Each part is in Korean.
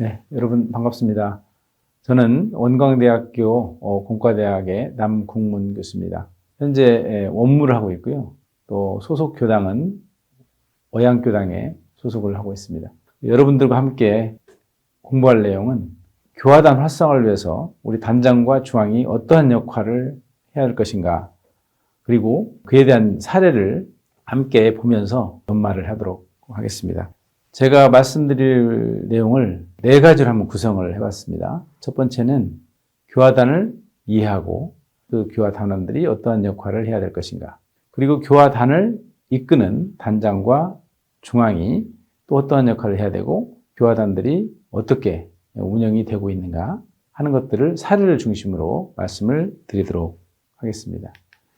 네, 여러분 반갑습니다. 저는 원광대학교 어, 공과대학의 남국문 교수입니다. 현재 에, 원무를 하고 있고요. 또 소속 교당은 어양교당에 소속을 하고 있습니다. 여러분들과 함께 공부할 내용은 교화단 활성화를 위해서 우리 단장과 중앙이 어떠한 역할을 해야 할 것인가 그리고 그에 대한 사례를 함께 보면서 연말을 하도록 하겠습니다. 제가 말씀드릴 내용을 네 가지로 한번 구성을 해봤습니다. 첫 번째는 교화단을 이해하고 그 교화 단원들이 어떠한 역할을 해야 될 것인가. 그리고 교화단을 이끄는 단장과 중앙이 또 어떠한 역할을 해야 되고 교화단들이 어떻게 운영이 되고 있는가 하는 것들을 사례를 중심으로 말씀을 드리도록 하겠습니다.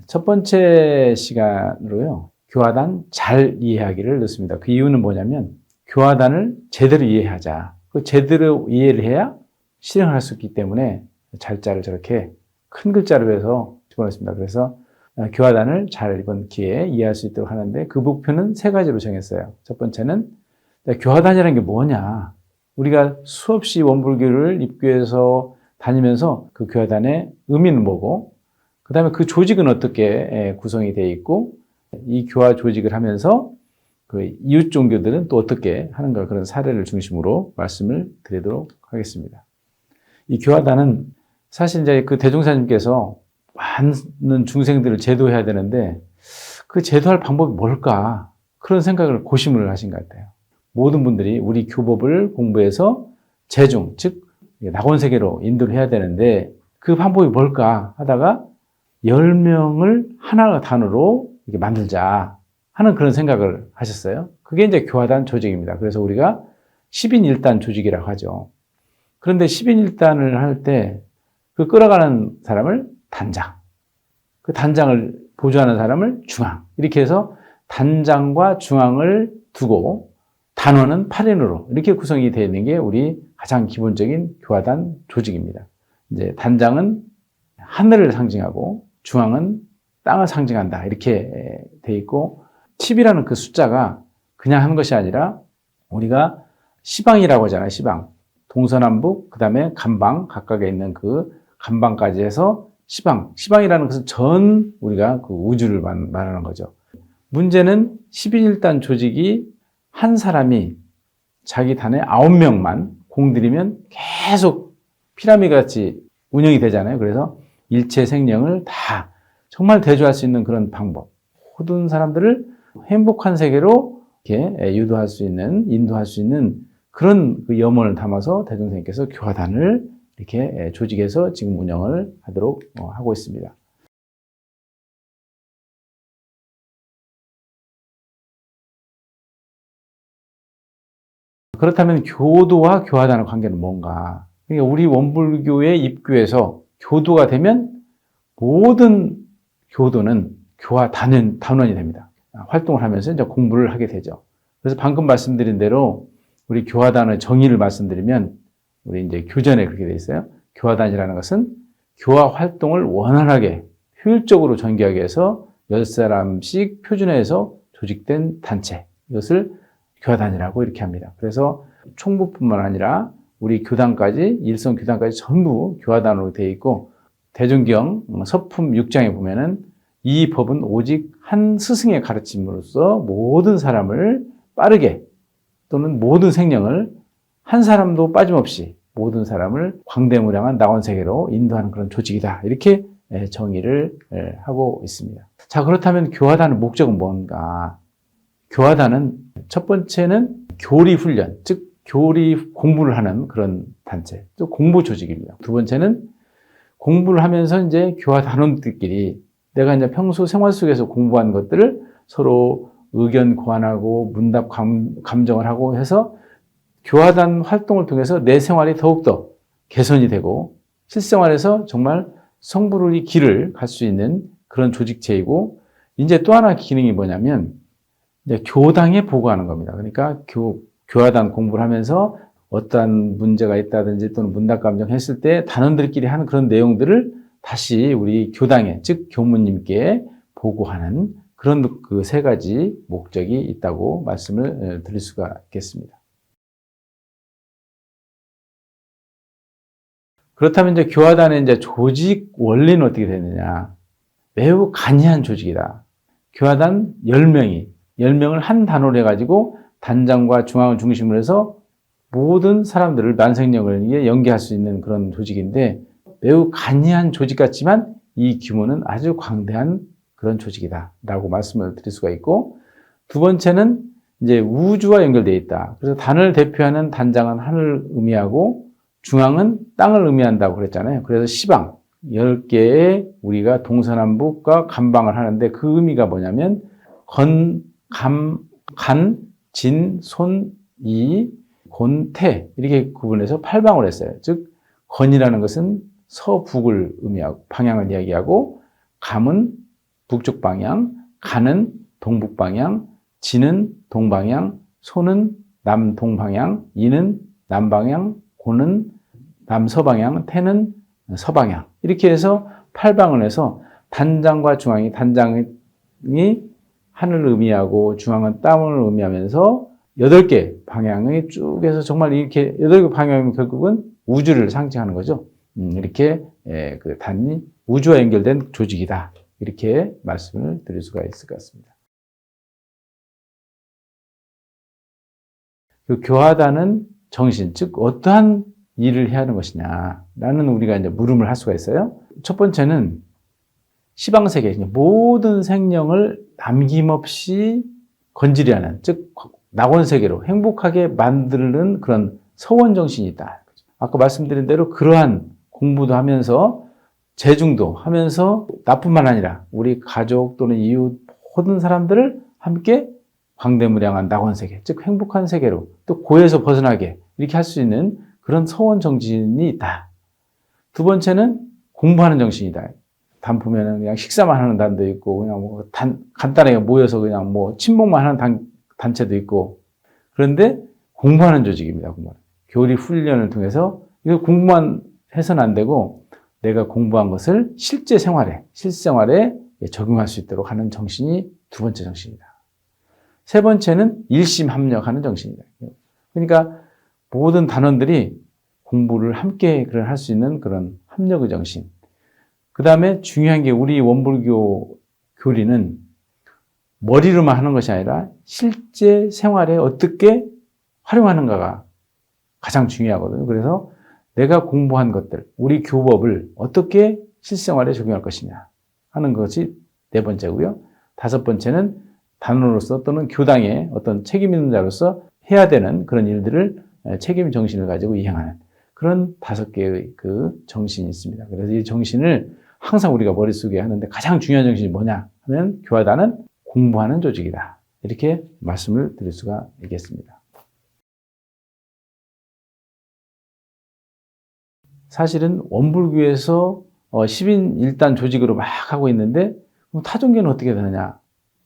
첫 번째 시간으로요. 교화단 잘 이해하기를 넣습니다. 그 이유는 뭐냐면 교화단을 제대로 이해하자. 그 제대로 이해를 해야 실행을 할수 있기 때문에 잘자를 저렇게 큰 글자로 해서 집어넣습니다. 그래서 교화단을 잘 이번 기회에 이해할 수 있도록 하는데 그 목표는 세 가지로 정했어요. 첫 번째는 교화단이라는 게 뭐냐. 우리가 수없이 원불교를 입교해서 다니면서 그 교화단의 의미는 뭐고, 그 다음에 그 조직은 어떻게 구성이 되어 있고, 이 교화 조직을 하면서 그 이웃 종교들은 또 어떻게 하는가 그런 사례를 중심으로 말씀을 드리도록 하겠습니다. 이 교화단은 사실 이제 그 대종사님께서 많은 중생들을 제도해야 되는데 그 제도할 방법이 뭘까 그런 생각을 고심을 하신 것 같아요. 모든 분들이 우리 교법을 공부해서 재중 즉 낙원 세계로 인도를 해야 되는데 그 방법이 뭘까 하다가 10명을 하나 단으로 이렇게 만들자 하는 그런 생각을 하셨어요. 그게 이제 교화단 조직입니다. 그래서 우리가 10인 1단 조직이라고 하죠. 그런데 10인 1단을 할 때 그 끌어가는 사람을 단장, 그 단장을 보조하는 사람을 중앙, 이렇게 해서 단장과 중앙을 두고 단원은 8인으로 이렇게 구성이 되어 있는 게 우리 가장 기본적인 교화단 조직입니다. 이제 단장은 하늘을 상징하고 중앙은 땅을 상징한다. 이렇게 돼 있고 10이라는 그 숫자가 그냥 하는 것이 아니라 우리가 시방이라고 하잖아요. 시방. 동서남북, 그 다음에 간방, 각각에 있는 그 간방까지 해서 시방. 시방이라는 것은 전 우리가 그 우주를 말하는 거죠. 문제는 11일단 조직이 한 사람이 자기 단에 9명만 공들이면 계속 피라미드 같이 운영이 되잖아요. 그래서 일체 생명을 다 정말 대조할 수 있는 그런 방법. 모든 사람들을 행복한 세계로 이렇게 유도할 수 있는, 인도할 수 있는 그런 그 염원을 담아서 대종생님께서 교화단을 이렇게 조직해서 지금 운영을 하도록 어, 하고 있습니다. 그렇다면 교도와 교화단의 관계는 뭔가? 그러니까 우리 원불교의 입교에서 교도가 되면 모든 교도는 교화 단원, 단원이 됩니다. 활동을 하면서 이제 공부를 하게 되죠. 그래서 방금 말씀드린 대로 우리 교화단의 정의를 말씀드리면 우리 이제 교전에 그렇게 돼 있어요. 교화단이라는 것은 교화 활동을 원활하게 효율적으로 전개하기 위해서 10사람씩 표준화해서 조직된 단체. 이것을 교화단이라고 이렇게 합니다. 그래서 총부뿐만 아니라 우리 교단까지, 일선 교단까지 전부 교화단으로 되어 있고, 대종경 서품 6장에 보면은 이 법은 오직 한 스승의 가르침으로써 모든 사람을 빠르게 또는 모든 생명을 한 사람도 빠짐없이 모든 사람을 광대무량한 나원세계로 인도하는 그런 조직이다. 이렇게 예, 정의를 예, 하고 있습니다. 자, 그렇다면 교화단의 목적은 뭔가? 교화단은 첫 번째는 교리 훈련, 즉 교리 공부를 하는 그런 단체, 또 공부 조직입니다. 두 번째는 공부를 하면서 이제 교화 단원들끼리 내가 이제 평소 생활 속에서 공부한 것들을 서로 의견 교환하고 문답 감, 감정을 하고 해서 교화단 활동을 통해서 내 생활이 더욱더 개선이 되고 실생활에서 정말 성불의 길을 갈 수 있는 그런 조직체이고 이제 또 하나 기능이 뭐냐면 이제 교당에 보고하는 겁니다. 그러니까 교, 교화단 공부를 하면서 어떠한 문제가 있다든지 또는 문답 감정 했을 때 단원들끼리 하는 그런 내용들을 다시 우리 교당에, 즉 교무님께 보고하는 그런 그 세 가지 목적이 있다고 말씀을 드릴 수가 있겠습니다. 그렇다면 이제 교화단의 이제 조직 원리는 어떻게 되느냐? 매우 간이한 조직이다. 교화단 10명이, 10명을 한 단원으로 해 가지고 단장과 중앙을 중심으로 해서 모든 사람들을 위해 연계할 수 있는 그런 조직인데 매우 간이한 조직 같지만 이 규모는 아주 광대한 그런 조직이다. 라고 말씀을 드릴 수가 있고 두 번째는 이제 우주와 연결되어 있다. 그래서 단을 대표하는 단장은 하늘을 의미하고 중앙은 땅을 의미한다고 그랬잖아요. 그래서 시방, 10개의 우리가 동서남북과 감방을 하는데 그 의미가 뭐냐면 건, 감, 간, 진, 손, 이, 곤, 태 이렇게 구분해서 팔방을 했어요. 즉 건이라는 것은 서북을 의미하고 방향을 이야기하고 감은 북쪽 방향, 간은 동북 방향, 진은 동방향, 소는 남동 방향, 이는 남방향, 고는 남서방향, 태는 서방향. 이렇게 해서 팔방을 해서 단장과 중앙이 단장이 하늘을 의미하고 중앙은 땅을 의미하면서 여덟 개 방향이 쭉 해서 정말 이렇게 여덟 개 방향이 결국은 우주를 상징하는 거죠. 음, 이렇게 예, 그 단이 우주와 연결된 조직이다. 이렇게 말씀을 드릴 수가 있을 것 같습니다. 그 교화단은 정신, 즉 어떠한 일을 해야 하는 것이냐 라는 우리가 이제 물음을 할 수가 있어요. 첫 번째는 시방 세계, 모든 생명을 남김없이 건지려는, 즉 낙원 세계로 행복하게 만드는 그런 서원 정신이 있다. 아까 말씀드린 대로 그러한 공부도 하면서 재중도 하면서 나뿐만 아니라 우리 가족 또는 이웃 모든 사람들을 함께 광대무량한 낙원 세계, 즉 행복한 세계로 또 고에서 벗어나게 이렇게 할 수 있는 그런 서원 정신이 있다. 두 번째는 공부하는 정신이다. 단 보면은 그냥 식사만 하는 단도 있고 그냥 뭐 단, 간단하게 모여서 그냥 뭐 친목만 하는 단, 단체도 있고 그런데 공부하는 조직입니다. 공부. 교리 훈련을 통해서 이거 공부만 해서는 안 되고 내가 공부한 것을 실제 생활에 실생활에 적용할 수 있도록 하는 정신이 두 번째 정신이다. 세 번째는 일심 합력하는 정신이다. 그러니까 모든 단원들이 공부를 함께 할수 있는 그런 합력의 정신. 그 다음에 중요한 게 우리 원불교 교리는 머리로만 하는 것이 아니라 실제 생활에 어떻게 활용하는가가 가장 중요하거든요. 그래서 내가 공부한 것들, 우리 교법을 어떻게 실생활에 적용할 것이냐 하는 것이 네 번째고요. 다섯 번째는 단원으로서 또는 교당의 어떤 책임 있는 자로서 해야 되는 그런 일들을 책임 정신을 가지고 이행하는 그런 다섯 개의 그 정신이 있습니다. 그래서 이 정신을 항상 우리가 머릿속에 하는데 가장 중요한 정신이 뭐냐 하면 교화단은 공부하는 조직이다. 이렇게 말씀을 드릴 수가 있겠습니다. 사실은 원불교에서 10인 어, 1단 조직으로 막 하고 있는데 타종교는 어떻게 되느냐?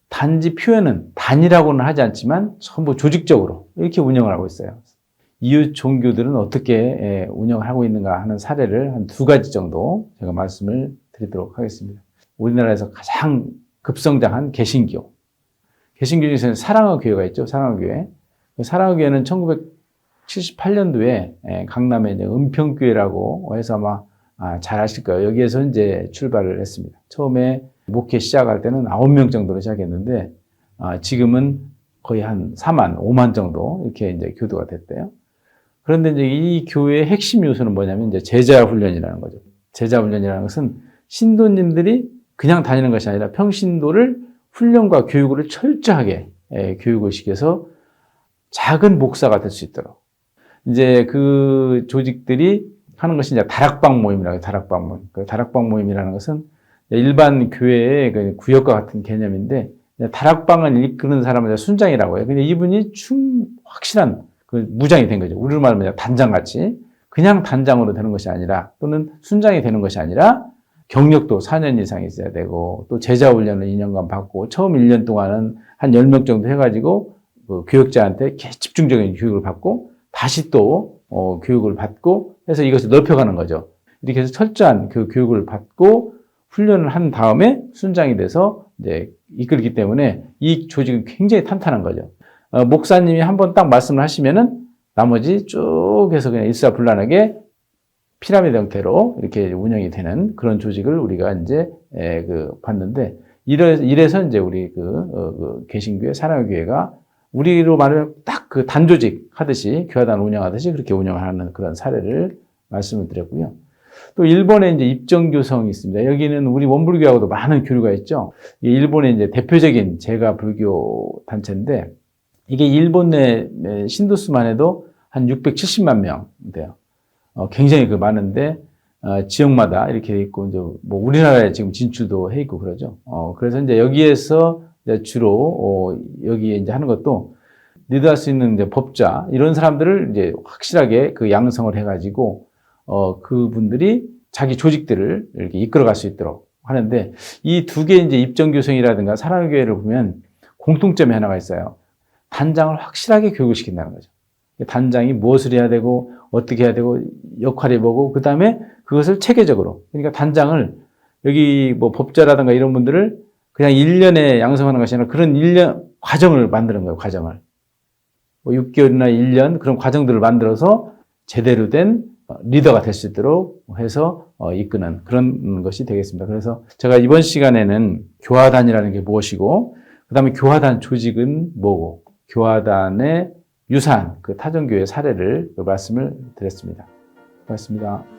단지 표현은 단이라고는 하지 않지만 전부 조직적으로 이렇게 운영을 하고 있어요. 이웃 종교들은 어떻게 예, 운영을 하고 있는가 하는 사례를 한 두 가지 정도 제가 말씀을 드리도록 하겠습니다. 우리나라에서 가장 급성장한 개신교. 개신교 중에서는 사랑의 교회가 있죠. 사랑의 교회. 그 사랑의 교회는 1978년도에 예, 강남에 이제 은평교회라고 해서 아마 아, 잘 아실 거예요. 여기에서 이제 출발을 했습니다. 처음에 목회 시작할 때는 9명 정도로 시작했는데 아, 지금은 거의 한 4만, 5만 정도 이렇게 이제 교도가 됐대요. 그런데 이제 이 교회의 핵심 요소는 뭐냐면 이제 제자 훈련이라는 거죠. 제자 훈련이라는 것은 신도님들이 그냥 다니는 것이 아니라 평신도를 훈련과 교육을 철저하게 예, 교육을 시켜서 작은 목사가 될 수 있도록 이제 그 조직들이 하는 것이 이제 다락방 모임이라고 해요. 다락방 모임. 그 다락방 모임이라는 것은 일반 교회의 그 구역과 같은 개념인데 다락방을 이끄는 사람은 순장이라고 해요. 근데 이분이 충 확실한 그 무장이 된 거죠. 우리로 말하면 단장같이 그냥 단장으로 되는 것이 아니라 또는 순장이 되는 것이 아니라 경력도 4년 이상 있어야 되고 또 제자 훈련을 2년간 받고 처음 1년 동안은 한 10명 정도 해가지고 그 교육자한테 집중적인 교육을 받고 다시 또 어, 교육을 받고 해서 이것을 넓혀가는 거죠. 이렇게 해서 철저한 그 교육을 받고 훈련을 한 다음에 순장이 돼서 이제 이끌기 때문에 이 조직은 굉장히 탄탄한 거죠. 어, 목사님이 한 번 딱 말씀을 하시면은 나머지 쭉 해서 그냥 일사불란하게 피라미드 형태로 이렇게 운영이 되는 그런 조직을 우리가 이제 에, 그 봤는데 이래, 이래서 이제 우리 그, 어, 그 개신교회 사랑교회가 우리로 말하면 딱 그 단조직 하듯이 교회단 운영하듯이 그렇게 운영하는 그런 사례를 말씀을 드렸고요. 또 일본에 이제 입정교성이 있습니다. 여기는 우리 원불교하고도 많은 교류가 있죠. 이 일본의 이제 대표적인 제가 불교 단체인데 이게 일본 내 신도수만 해도 한 670만 명 돼요. 어, 굉장히 그 많은데 어, 지역마다 이렇게 돼 있고 이제 뭐 우리나라에 지금 진출도 해 있고 그러죠. 어, 그래서 이제 여기에서 주로 어, 여기에 이제 하는 것도 리드할 수 있는 이제 법자 이런 사람들을 이제 확실하게 그 양성을 해가지고 어, 그분들이 자기 조직들을 이렇게 이끌어갈 수 있도록 하는데 이 두개 이제 입정 교성이라든가 사랑교회를 보면 공통점이 하나가 있어요. 단장을 확실하게 교육을 시킨다는 거죠. 단장이 무엇을 해야 되고 어떻게 해야 되고 역할이 뭐고 그 다음에 그것을 체계적으로 그러니까 단장을 여기 뭐 법자라든가 이런 분들을 그냥 1년에 양성하는 것이 아니라 그런 1년 과정을 만드는 거예요. 과정을. 뭐 6개월이나 1년 그런 과정들을 만들어서 제대로 된 어, 리더가 될 수 있도록 해서 어, 이끄는 그런 것이 되겠습니다. 그래서 제가 이번 시간에는 교화단이라는 게 무엇이고 그 다음에 교화단 조직은 뭐고 교화단의 유사한 그 타전교회 사례를 말씀을 드렸습니다. 고맙습니다.